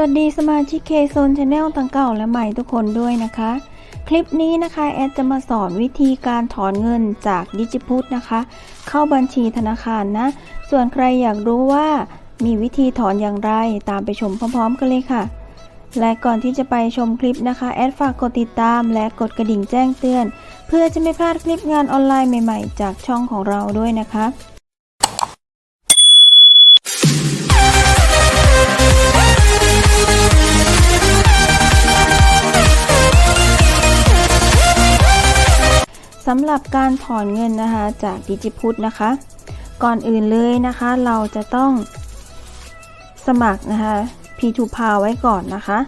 สวัสดีสมาชิกเคโซนชาแนลทั้งเก่าและใหม่ทุกคนด้วยนะคะ คลิปนี้นะคะแอดจะมาสอนวิธีการถอนเงินจากดิจิพุทนะคะ เข้าบัญชีธนาคารนะ ส่วนใครอยากรู้ว่ามีวิธีถอนอย่างไรตามไปชมพร้อมๆกันเลยค่ะ และก่อนที่จะไปชมคลิปนะคะแอดฝากกดติดตามและกดกระดิ่งแจ้งเตือน เพื่อจะไม่พลาดคลิปงานออนไลน์ใหม่ ๆ จากช่องของเราด้วยนะคะ สำหรับการถอนเงินนะคะจากดิจิพุทนะคะ ก่อนอื่นเลยนะคะ เราจะต้องสมัครนะคะ P2 p a ไว้ก่อนนะคะ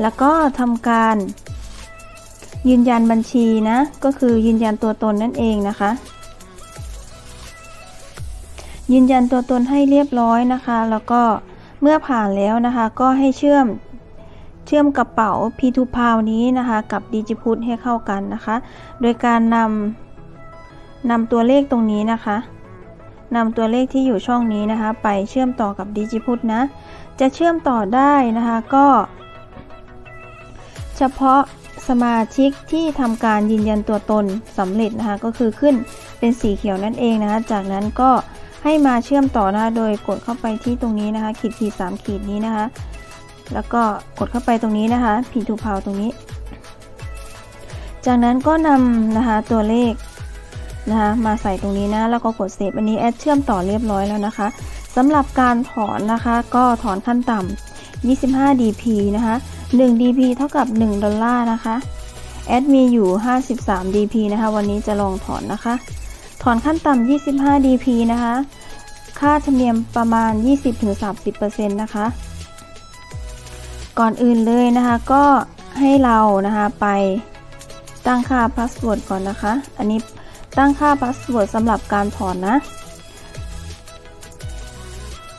แล้วก็ทำการยืนยันบัญชีนะ ก็คือยืนยันตัวตนนั่นเองนะคะ ยืนยันตัวตนให้เรียบร้อยนะคะ แล้วก็เมื่อผ่านแล้วนะคะ ก็ให้เชื่อม ชื่อมกระเป๋า P2 p a นี้นะคะ กับดิจิพุทให้เข้ากันนะคะ โดยการนำนำตัวเลขตรงนี้นะคะนำตัวเลขที่อยู่ช่องนี้นะคะ ไปเชื่อมต่อกับดิจิพุทนะ จะเชื่อมต่อได้นะคะก็ เฉพาะสมาชิกที่ทำการยืนยันตัวตนสำเร็จนะคะ ก็คือขึ้นเป็นสีเขียวนั่นเองนะคะ จากนั้นก็ให้มาเชื่อมต่อนะคะโดยกดเข้าไปที่ตรงนี้นะคะ ขีดขีดสามขีดนี้นะคะ แล้วก็กดเข้าไปตรงนี้นะคะผีทูพาตรงนี้ จากนั้นก็นำนะคะตัวเลขนะคะมาใส่ตรงนี้นะ แล้วก็กดเซฟอันนี้แอดเชื่อมต่อเรียบร้อยแล้วนะคะสำหรับการถอนนะคะ ก็ถอนขั้นต่ำ 25 dp นะคะ 1 dp เท่ากับ 1 ดอลลาร์นะคะแอดมีอยู่ 53 dp นะคะ วันนี้จะลองถอนนะคะ ถอนขั้นต่ำ 25 dp นะคะ ค่าธรรมเนียมประมาณ 20-30%นะคะ ก่อนอื่นเลยนะคะก็ให้เรานะคะไปตั้งค่าพาสเวิร์ดก่อนนะคะ อันนี้ตั้งค่าพาสเวิร์ดสำหรับการถอนนะ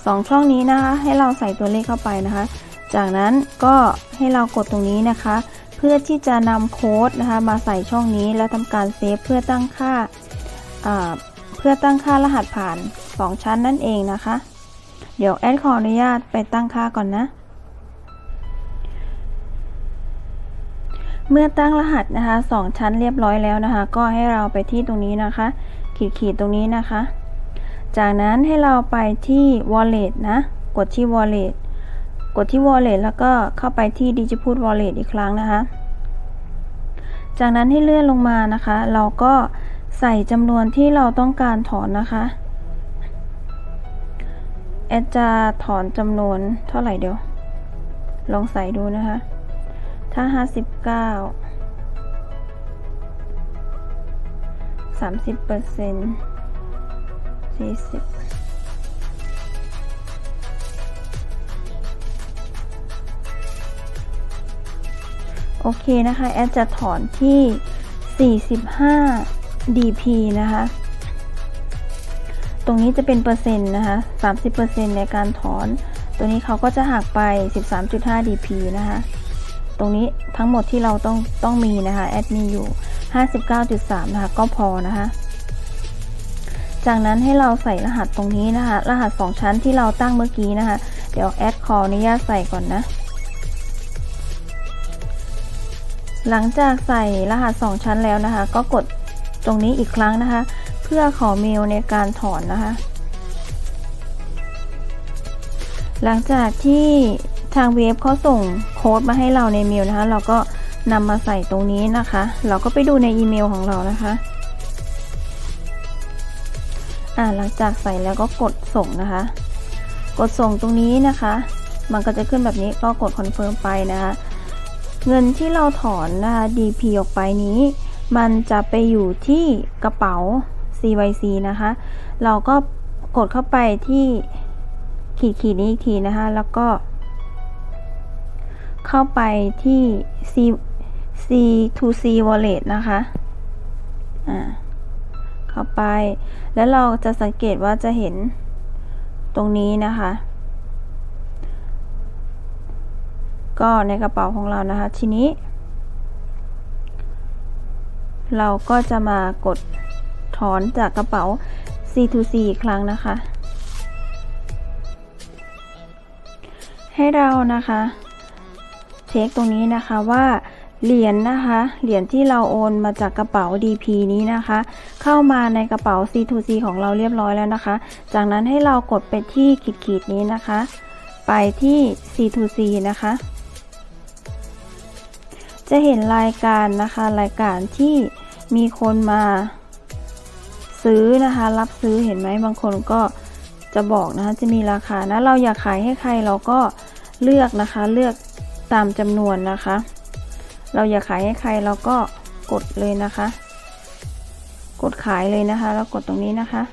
สองช่องนี้นะคะให้เราใส่ตัวเลขเข้าไปนะคะ จากนั้นก็ให้เรากดตรงนี้นะคะ เพื่อที่จะนำโค้ดนะคะมาใส่ช่องนี้แล้วทำการเซฟเพื่อตั้งค่าเพื่อตั้งค่ารหัสผ่าน 2 ชั้นนั่นเองนะคะ เดี๋ยวแอดขออนุญาตไปตั้งค่าก่อนนะ เมื่อตั้งรหัสนะคะสองชั้นเรียบร้อยแล้วนะคะ ก็ให้เราไปที่ตรงนี้นะคะ ขีดขีดตรงนี้นะคะ จากนั้นให้เราไปที่ wallet นะ กดที่ wallet กดที่ wallet แล้วก็เข้าไปที่ digiput wallet อีกครั้งนะคะ จากนั้นให้เลื่อนลงมานะคะ เราก็ใส่จำนวนที่เราต้องการถอนนะคะแอดจะถอนจำนวนเท่าไหร่เดี๋ยว ลองใส่ดูนะคะ ถ้า59 30เปอร์เซ็นต์40โอเคนะคะ แอดจะถอนที่ 45 dp นะคะ ตรงนี้จะเป็นเปอร์เซ็นต์นะคะ 30%ในการถอน ตัวนี้เขาก็จะหักไป 13.5 dp นะคะ ตรงนี้ทั้งหมดที่เราต้องต้องมีนะคะแอดมีอยู่ 59.3 นะคะ ก็พอนะคะ จากนั้นให้เราใส่รหัสตรงนี้นะคะ รหัส 2 ชั้นที่เราตั้งเมื่อกี้นะคะ เดี๋ยวแอดขออนุญาตใส่ก่อนนะหลังจากใส่รหัส 2 ชั้นแล้วนะคะ ก็กดตรงนี้อีกครั้งนะคะ เพื่อขอเมลในการถอนนะคะ หลังจากที่ ทางเว็บเขาส่งโค้ดมาให้เราในเมลนะคะ เราก็นำมาใส่ตรงนี้นะคะ เราก็ไปดูในอีเมลของเรานะคะอ่าหลังจากใส่แล้วก็กดส่งนะคะ กดส่งตรงนี้นะคะ มันก็จะขึ้นแบบนี้ก็กดคอนเฟิร์มไปนะคะ เงินที่เราถอนนะคะ DP ออกไปนี้ มันจะไปอยู่ที่กระเป๋า CYC นะคะ เราก็กดเข้าไปที่ขีดขีดนี้อีกทีนะคะ แล้วก็ เข้าไปที่ C C to C wallet นะคะ อ่า เข้าไป แล้วเราจะสังเกตว่าจะเห็นตรงนี้นะคะ ก็ในกระเป๋าของเรานะคะ ทีนี้ เราก็จะมากดถอนจากกระเป๋า C to C อีกครั้งนะคะ ใหให้เรานะคะ เช็คตรงนี้นะคะว่าเหรียญนะคะ เหรียญที่เราโอนมาจากกระเป๋า DP นี้นะคะ เข้ามาในกระเป๋า C2C ของเราเรียบร้อยแล้วนะคะ จากนั้นให้เรากดไปที่ขีดขีดนี้นะคะ ไปที่ C2C นะคะ จะเห็นรายการนะคะ รายการที่มีคนมาซื้อนะคะ รับซื้อเห็นไหมบางคนก็จะบอกนะคะ จะมีราคานะ เราอยากขายให้ใครเราก็เลือกนะคะ เลือก ตามจำนวนนะคะ เราอยากขายให้ใครเราก็กดเลยนะคะ กดขายเลยนะคะ แล้วกดตรงนี้นะคะ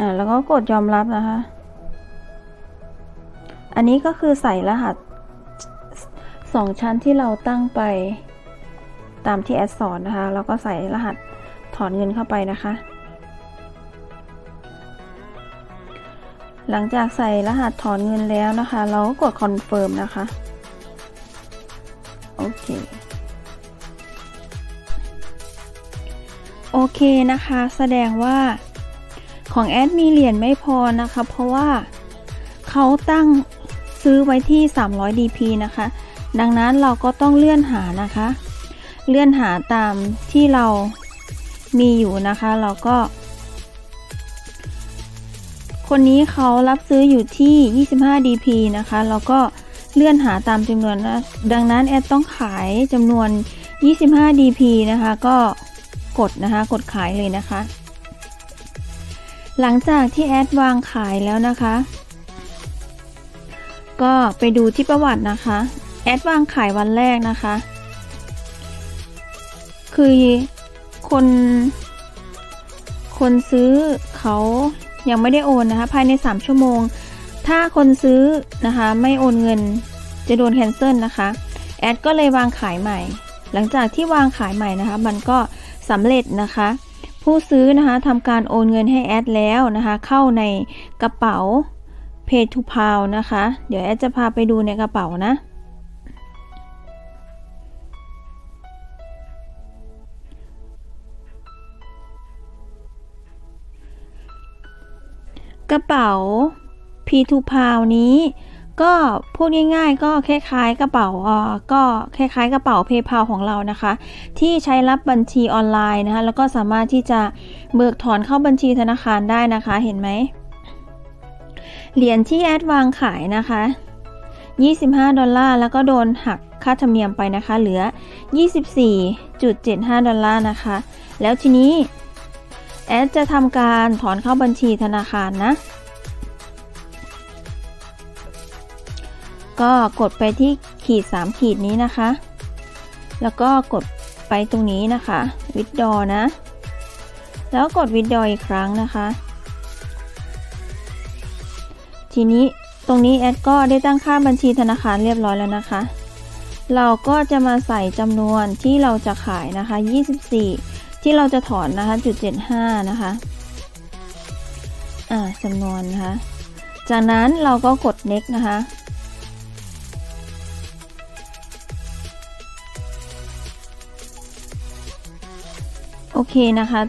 อ่าแล้วก็กดยอมรับนะคะ อันนี้ก็คือใส่รหัสสองชั้นที่เราตั้งไปตามที่แอดสอนนะคะแล้วก็ใส่รหัสถอนเงินเข้าไปนะคะ หลังจากใส่รหัสถอนเงินแล้วนะคะ เราก็กดคอนเฟิร์มนะคะ โอเคโอเคนะคะ แสดงว่าของแอดมีเหรียญไม่พอนะคะ เพราะว่าเขาตั้งซื้อไว้ที่ 300 DP นะคะ ดังนั้นเราก็ต้องเลื่อนหานะคะ เลื่อนหาตามที่เรามีอยู่นะคะ เราก็ คนนี้เขารับซื้ออยู่ที่ 25 DP นะคะ แล้วก็เลื่อนหาตามจำนวนนะ ดังนั้นแอดต้องขายจำนวน 25 DP นะคะ ก็กดนะคะ กดขายเลยนะคะ หลังจากที่แอดวางขายแล้วนะคะ ก็ไปดูที่ประวัตินะคะ แอดวางขายวันแรกนะคะ คือคน คนซื้อเขา ยังไม่ได้โอนนะคะภายใน 3 ชั่วโมง ถ้าคนซื้อนะคะไม่โอนเงินจะโดนแคนเซิลนะคะแอดก็เลยวางขายใหม่ หลังจากที่วางขายใหม่นะคะ มันก็สำเร็จนะคะ ผู้ซื้อนะคะทำการโอนเงินให้แอดแล้วนะคะ เข้าในกระเป๋า Pay to p a l นะคะ เดี๋ยวแอดจะพาไปดูในกระเป๋านะ กระเป๋า P2 p a l นี้ ก็พูดง่ายๆ ก็คล้ายๆกระเป๋าอ่อก็คล้ายๆ กระเป๋า PayPal ของเรานะคะ ที่ใช้รับบัญชีออนไลน์นะคะ แล้วก็สามารถที่จะเบิกถอนเข้าบัญชีธนาคารได้นะคะเห็นไหมเหรียญที่แอดวางขายนะคะ 25 ดอลลาร์ แล้วก็โดนหักค่าธรรมเนียมไปนะคะ เหลือ 24.75 ดอลลาร์นะคะ แล้วทีนี้ แอดจะทำการถอนเข้าบัญชีธนาคารนะ ก็กดไปที่ขีด 3 ขีดนี้นะคะ แล้วก็กดไปตรงนี้นะคะ วิดดอนะ แล้วกดวิดดออีกครั้งนะคะ ทีนี้ตรงนี้แอดก็ได้ตั้งค่าบัญชีธนาคารเรียบร้อยแล้วนะคะ เราก็จะมาใส่จำนวนที่เราจะขายนะคะ 24 ที่เราจะถอนนะคะจุด75นะคะอ่าจำนวนนะคะ จากนั้นเราก็กด next นะคะโอเคนะคะ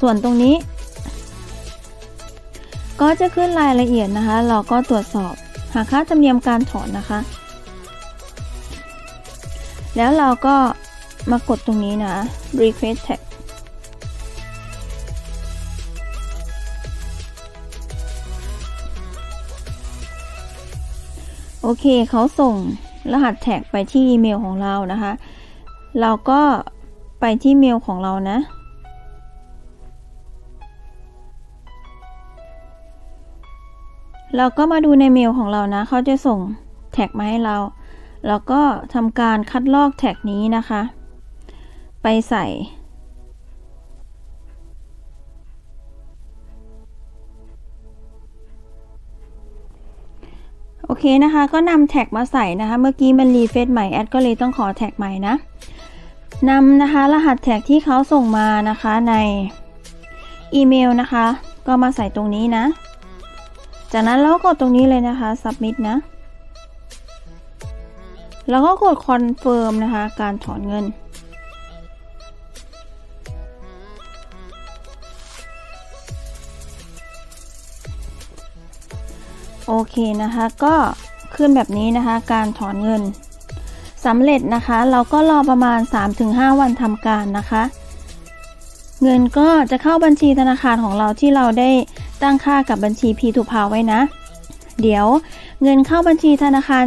ส่วนตรงนี้ ก็จะขึ้นรายละเอียดนะคะ เราก็ตรวจสอบหาค่าธรรมเนียมการถอนนะคะ แล้วเราก็มากดตรงนี้นะ request tag โอเคเขาส่งรหัสแท็กไปที่อีเมลของเรานะคะ เราก็ไปที่เมลของเรานะ เราก็มาดูในเมลของเรานะ เขาจะส่งแท็กมาให้เรา แล้วก็ทำการคัดลอกแท็กนี้นะคะ ไปใส่ อเคนะคะ ก็นำแท็กมาใส่นะคะ เมื่อกี้มันรีเฟซใหม่แอดก็เลยต้องขอแท็กใหม่นะนำนะคะ รหัสแท็กที่เขาส่งมานะคะในอีเมลนะคะ ก็มาใส่ตรงนี้นะ จากนั้นเราก็กดตรงนี้เลยนะคะ submit นะ แล้วก็กด confirm นะคะ การถอนเงิน โอเคนะคะก็ขึ้นแบบนี้นะคะการถอนเงินสำเร็จนะคะ เราก็รอประมาณ 3-5 วันทำการนะคะ เงินก็จะเข้าบัญชีธนาคารของเราที่เราได้ตั้งค่ากับบัญชี P2P ไว้นะ เดี๋ยวเงินเข้าบัญชีธนาคาร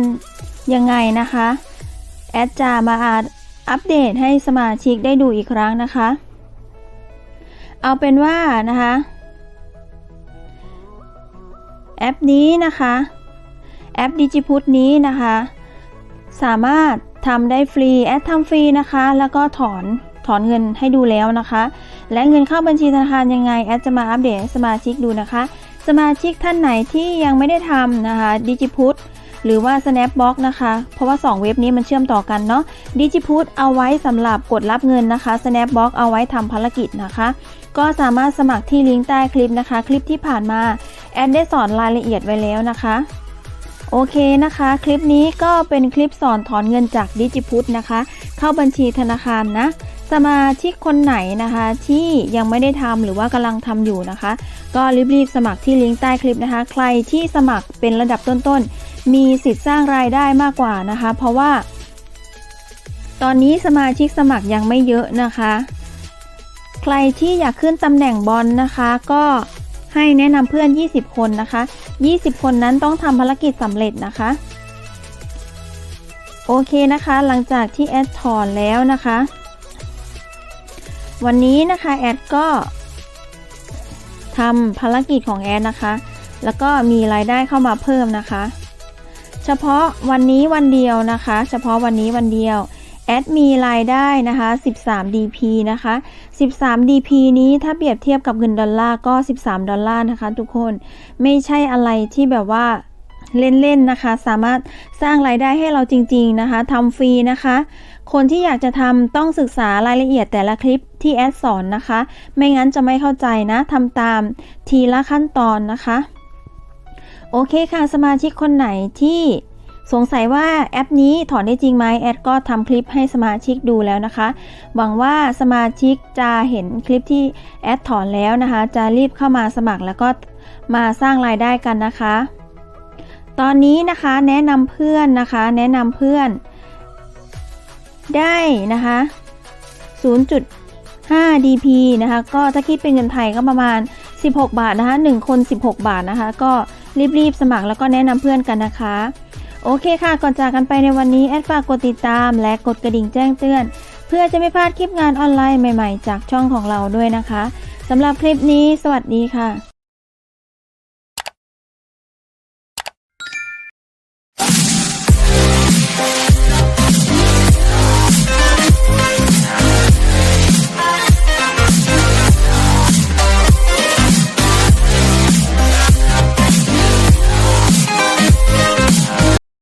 ยังไงนะคะ แอดจะมาอัปเดตให้สมาชิกได้ดูอีกครั้งนะคะ เอาเป็นว่านะคะ แอปนี้นะคะ แอปดิจิพุทนี้นะคะ สามารถทำได้ฟรีแอดทำฟรีนะคะ แล้วก็ถอนถอนเงินให้ดูแล้วนะคะ และเงินเข้าบัญชีธนาคารยังไงแอดจะมาอัปเดตสมาชิกดูนะคะ สมาชิกท่านไหนที่ยังไม่ได้ทำนะคะดิจิพุทหรือว่า Snapbox นะคะ เพราะว่า 2 เว็บนี้มันเชื่อมต่อกันเนาะดิจิพุทเอาไว้สำหรับกดรับเงินนะคะ Snapbox เอาไว้ทำภารกิจนะคะ ก็สามารถสมัครที่ลิงก์ใต้คลิปนะคะ คลิปที่ผ่านมา แอดได้สอนรายละเอียดไว้แล้วนะคะ โอเคนะคะ คลิปนี้ก็เป็นคลิปสอนถอนเงินจากดิจิพุทนะคะ เข้าบัญชีธนาคารนะ สมาชิกคนไหนนะคะ ที่ยังไม่ได้ทำหรือว่ากำลังทำอยู่นะคะ ก็รีบๆสมัครที่ลิงก์ใต้คลิปนะคะ ใครที่สมัครเป็นระดับต้นๆ มีสิทธิ์สร้างรายได้มากกว่านะคะ เพราะว่า ตอนนี้สมาชิกสมัครยังไม่เยอะนะคะ ใครที่อยากขึ้นตำแหน่งบอลนะคะ ก็ ให้แนะนำเพื่อน 20 คนนะคะ 20 คนนั้นต้องทำภารกิจสำเร็จนะคะ โอเคนะคะ หลังจากที่แอดถอนแล้วนะคะ วันนี้นะคะแอดก็ทำภารกิจของแอดนะคะ แล้วก็มีรายได้เข้ามาเพิ่มนะคะ เฉพาะวันนี้วันเดียวนะคะ เฉพาะวันนี้วันเดียวแอดมีรายได้นะคะ 13 DP นะคะ 13 DP นี้ถ้าเปรียบเทียบกับเงินดอลลาร์ก็ 13 ดอลลาร์นะคะทุกคนไม่ใช่อะไรที่แบบว่าเล่นๆนะคะ สามารถสร้างรายได้ให้เราจริง ๆนะคะทำฟรีนะคะ คนที่อยากจะทำต้องศึกษารายละเอียดแต่ละคลิปที่แอดสอนนะคะ ไม่งั้นจะไม่เข้าใจนะทำตามทีละขั้นตอนนะคะ โอเคค่ะสมาชิกคนไหนที่ สงสัยว่าแอปนี้ถอนได้จริงไหมแอดก็ทำคลิปให้สมาชิกดูแล้วนะคะ หวังว่าสมาชิกจะเห็นคลิปที่แอดถอนแล้วนะคะ จะรีบเข้ามาสมัครแล้วก็มาสร้างรายได้กันนะคะ ตอนนี้นะคะแนะนำเพื่อนนะคะ แนะนำเพื่อน ได้นะคะ 0.5 DP นะคะก็ถ้าคิดเป็นเงินไทยก็ประมาณ 16 บาทนะคะ 1 คน 16 บาทนะคะ ก็รีบๆสมัครแล้วก็แนะนำเพื่อนกันนะคะ โอเคค่ะ ก่อนจากกันไปในวันนี้แอดฝากกดติดตาม และกดกระดิ่งแจ้งเตือน เพื่อจะไม่พลาดคลิปงานออนไลน์ใหม่ๆ จากช่องของเราด้วยนะคะสำหรับคลิปนี้ สวัสดีค่ะ